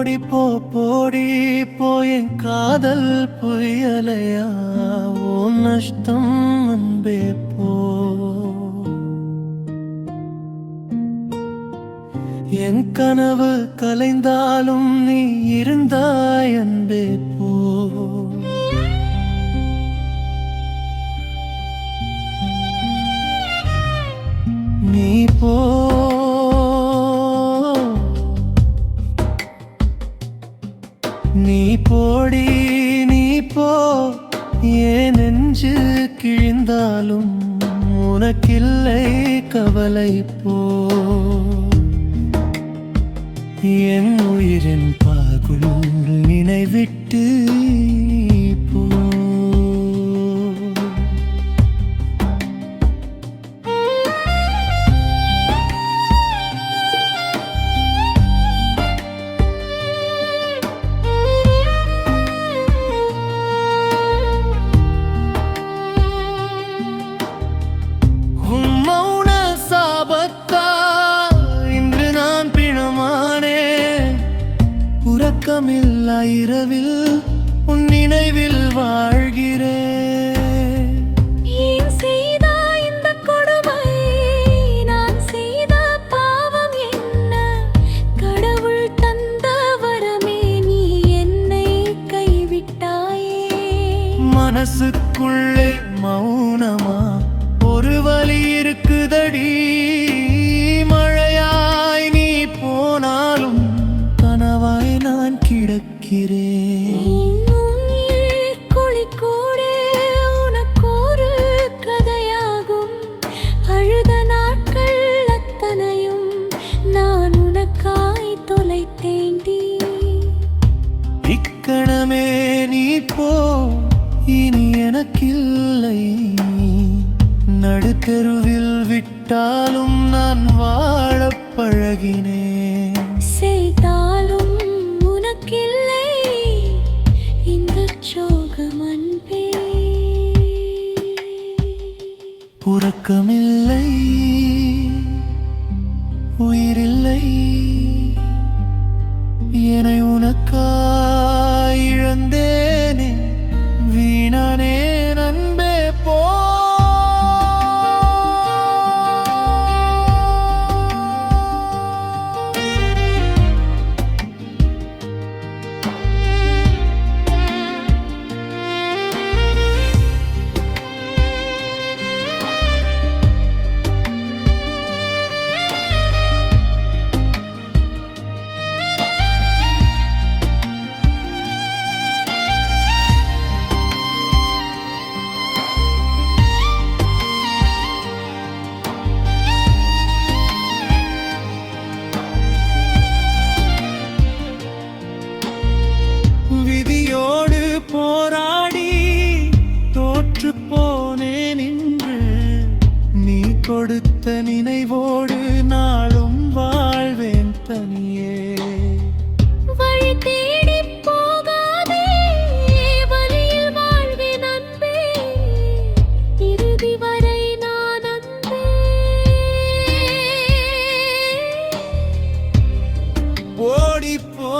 போடி போ போடி போயின் காதல் புயலையா? ஓ நஷ்டம் அன்பே போ. என் கனவு கலைந்தாலும் நீ இருந்தாய் அன்பே போ. நீ போடி நீ போ. ஏன் நெஞ்சு கிழிந்தாலும் உனக்கில்லை கவலை போ. என் உயிரின் பாகுள் நினைவிட்டு உறக்கமில்லா இரவில் உன் நினைவில் வாழ்கிறேன் ஏன் செய்தாய் இந்த கொடுமை? நான் செய்த பாவம் என்ன? கடவுள் தந்த வரமே நீ என்னை கைவிட்டாயே மனசுக்குள்ளே மௌனமா ஒரு வலி இருக்குதடி உனக்காய் தொலைத்தேன்டி இக்கணமே நீ போ இனி எனக்கில்லை. நடுத்தெருவில் விட்டாலும் நான் வாழப் பழகினேன். செய்தாலும் உனக்கில்லை. இந்த சோகம் அன்பே உறக்கமில்லை உயிரில்லை. என்னை உனக்கா? விதியோடு போராடி தோற்று போனேன் இன்று நீ கொடுத்த நினைவோடு நாளும் வாழ்வேன் தனியே. ஓடி போ